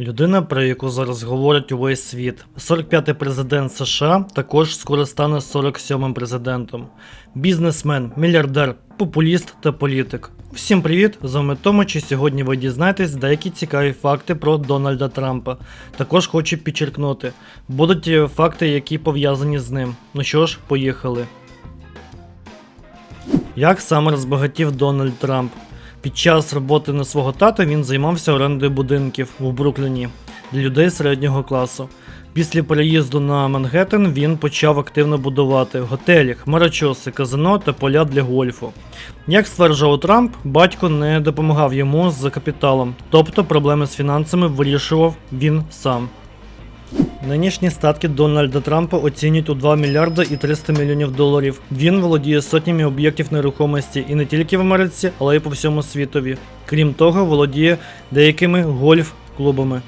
Людина, про яку зараз говорить увесь світ. 45-й президент США також скоро стане 47-м президентом. Бізнесмен, мільярдер, популіст та політик. Всім привіт! З вами Томич і сьогодні ви дізнаєтесь деякі цікаві факти про Дональда Трампа. Також хочу підчеркнути, будуть факти, які пов'язані з ним. Ну що ж, поїхали. Як саме розбагатів Дональд Трамп? Під час роботи на свого тата він займався орендою будинків у Брукліні для людей середнього класу. Після переїзду на Мангеттен він почав активно будувати готелі, хмарочоси, казино та поля для гольфу. Як стверджував Трамп, батько не допомагав йому з капіталом, тобто проблеми з фінансами вирішував він сам. Нинішні статки Дональда Трампа оцінюють у 2 мільярда і 300 мільйонів доларів. Він володіє сотнями об'єктів нерухомості і не тільки в Америці, але й по всьому світові. Крім того, володіє деякими гольф-клубами.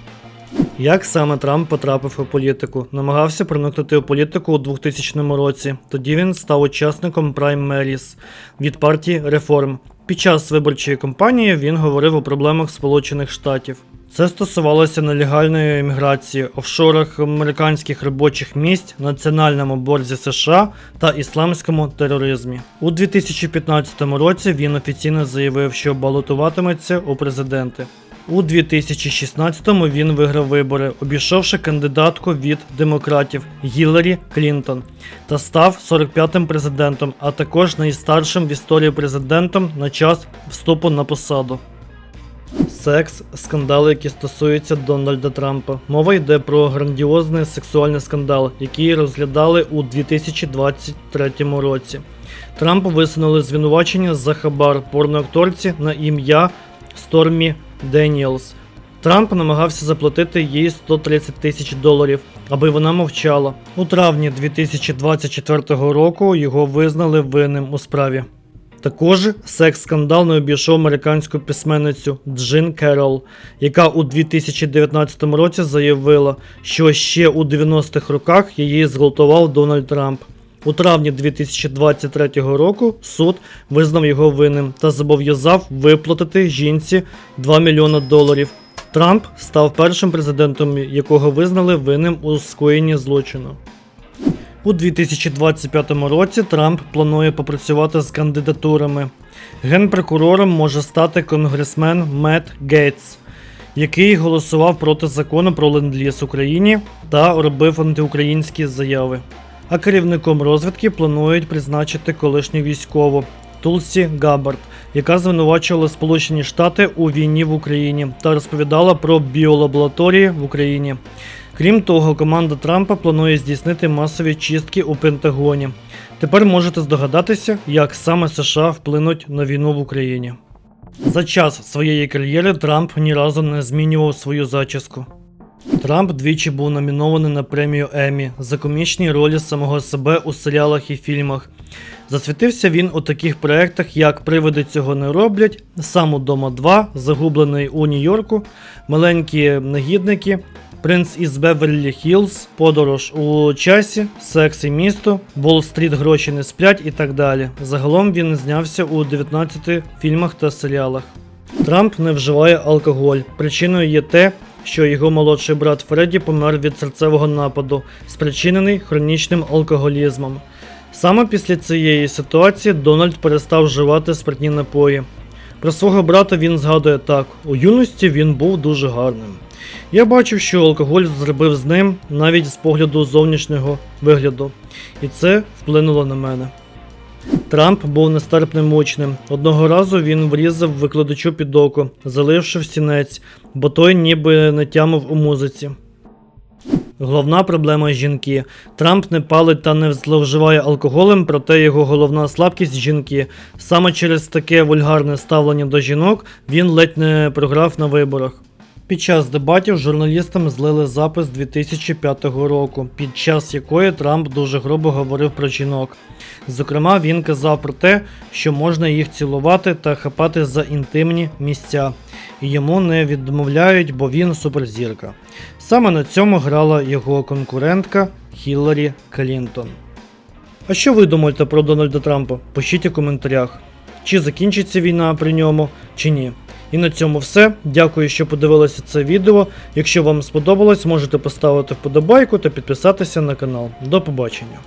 Як саме Трамп потрапив у політику? Намагався проникнути у політику у 2000 році. Тоді він став учасником Prime Maris від партії Реформ. Під час виборчої кампанії він говорив у проблемах Сполучених Штатів. Це стосувалося нелегальної еміграції, офшорах американських робочих місць, національному борзі США та ісламському тероризмі. У 2015 році він офіційно заявив, що балотуватиметься у президенти. У 2016-му він виграв вибори, обійшовши кандидатку від демократів Гіларі Клінтон, та став 45-м президентом, а також найстаршим в історії президентом на час вступу на посаду. Секс, скандали, які стосуються Дональда Трампа. Мова йде про грандіозний сексуальний скандал, який розглядали у 2023 році. Трампу висунули звинувачення за хабар порноакторці на ім'я Стормі Деніелс. Трамп намагався заплатити їй 130 тисяч доларів, аби вона мовчала. У травні 2024 року його визнали винним у справі. Також секс-скандал не обійшов американську письменницю Джин Керол, яка у 2019 році заявила, що ще у 90-х роках її зґвалтував Дональд Трамп. У травні 2023 року суд визнав його винним та зобов'язав виплатити жінці 2 мільйони доларів. Трамп став першим президентом, якого визнали винним у скоєнні злочину. У 2025 році Трамп планує попрацювати з кандидатурами. Генпрокурором може стати конгресмен Мет Гейтс, який голосував проти закону про ленд-ліз Україні та робив антиукраїнські заяви. А керівником розвідки планують призначити колишню військову Тулсі Габбард, яка звинувачувала Сполучені Штати у війні в Україні та розповідала про біолабораторії в Україні. Крім того, команда Трампа планує здійснити масові чистки у Пентагоні. Тепер можете здогадатися, як саме США вплинуть на війну в Україні. За час своєї кар'єри Трамп ні разу не змінював свою зачіску. Трамп двічі був номінований на премію Еммі за комічні ролі самого себе у серіалах і фільмах. Засвітився він у таких проєктах, як Привиди цього не роблять, Сам удома 2, Загублений у Нью-Йорку, Маленькі негідники, Принц із Беверлі Хіллз, Подорож у часі, Секс і місто, Волл-стріт гроші не сплять і так далі. Загалом він знявся у 19 фільмах та серіалах. Трамп не вживає алкоголь. Причиною є те, що його молодший брат Фредді помер від серцевого нападу, спричинений хронічним алкоголізмом. Саме після цієї ситуації Дональд перестав вживати спиртні напої. Про свого брата він згадує так: у юності він був дуже гарним. Я бачив, що алкоголь зробив з ним навіть з погляду зовнішнього вигляду, і це вплинуло на мене. Трамп був нестерпним учнем. Одного разу він врізав викладачу під око, заливши в стінець, бо той ніби не тямив у музиці. Головна проблема жінки. Трамп не палить та не зловживає алкоголем, проте його головна слабкість жінки. Саме через таке вульгарне ставлення до жінок він ледь не програв на виборах. Під час дебатів журналістам злили запис 2005 року, під час якої Трамп дуже грубо говорив про жінок. Зокрема, він казав про те, що можна їх цілувати та хапати за інтимні місця, і йому не відмовляють, бо він суперзірка. Саме на цьому грала його конкурентка Хілларі Клінтон. А що ви думаєте про Дональда Трампа? Пишіть у коментарях. Чи закінчиться війна при ньому, чи ні. І на цьому все. Дякую, що подивилися це відео. Якщо вам сподобалось, можете поставити вподобайку та підписатися на канал. До побачення.